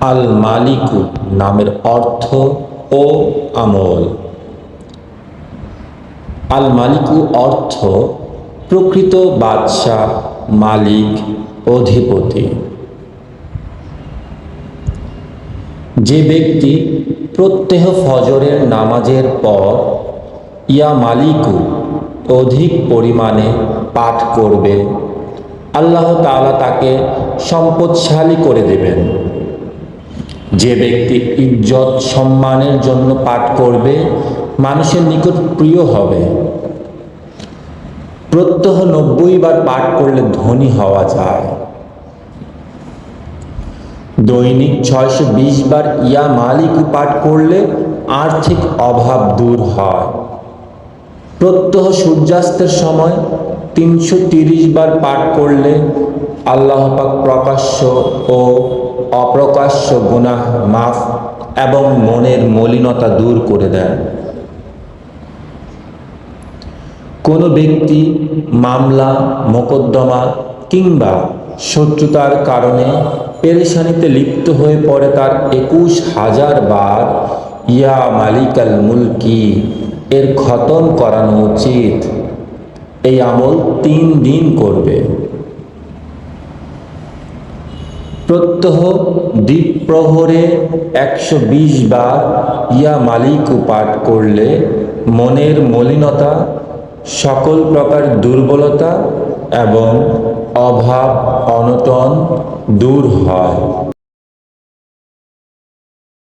আল মালিকু নামের অর্থ ও আমল। আল মালিকু অর্থ প্রকৃত বাদশাহ, মালিক, অধিপতি। যে ব্যক্তি প্রত্যহ ফজরের নামাজের পর ইয়া মালিকু অধিক পরিমাণে পাঠ করবে, আল্লাহ তাআলা তাকে সম্পদশালী করে দেবেন। যে ব্যক্তি ইজ্জত, সম্মানের জন্য পাঠ করবে, মানুষের নিকট প্রিয় হবে। প্রত্যহ নব্বই বার পাঠ করলে ধনী হওয়া যায়। দৈনিক ছয়শো বিশ বার ইয়া মালিকু পাঠ করলে আর্থিক অভাব দূর হয়। প্রত্যহ সূর্যাস্তের সময় তিনশো বার পাঠ করলে আল্লাহ পাক প্রকাশ্য ও অপ্রকাশ্য গুনাহ মাফ এবং মনের মলিনতা দূর করে দেন। কোনো ব্যক্তি মামলা, মোকদ্দমা কিংবা শত্রুতার কারণে পেরেশানিতে লিপ্ত হয়ে পড়ে তার একুশ হাজার বার, ইয়া মালিকাল মুলকি, এর খতম করানো উচিত। এই আমল তিন দিন করবে। প্রত্যহ দ্বীপ প্রহরে একশো বিশ বার ইয়া মালিকু পাঠ করলে মনের মলিনতা, সকল প্রকার দুর্বলতা এবং অভাব অনটন দূর হয়।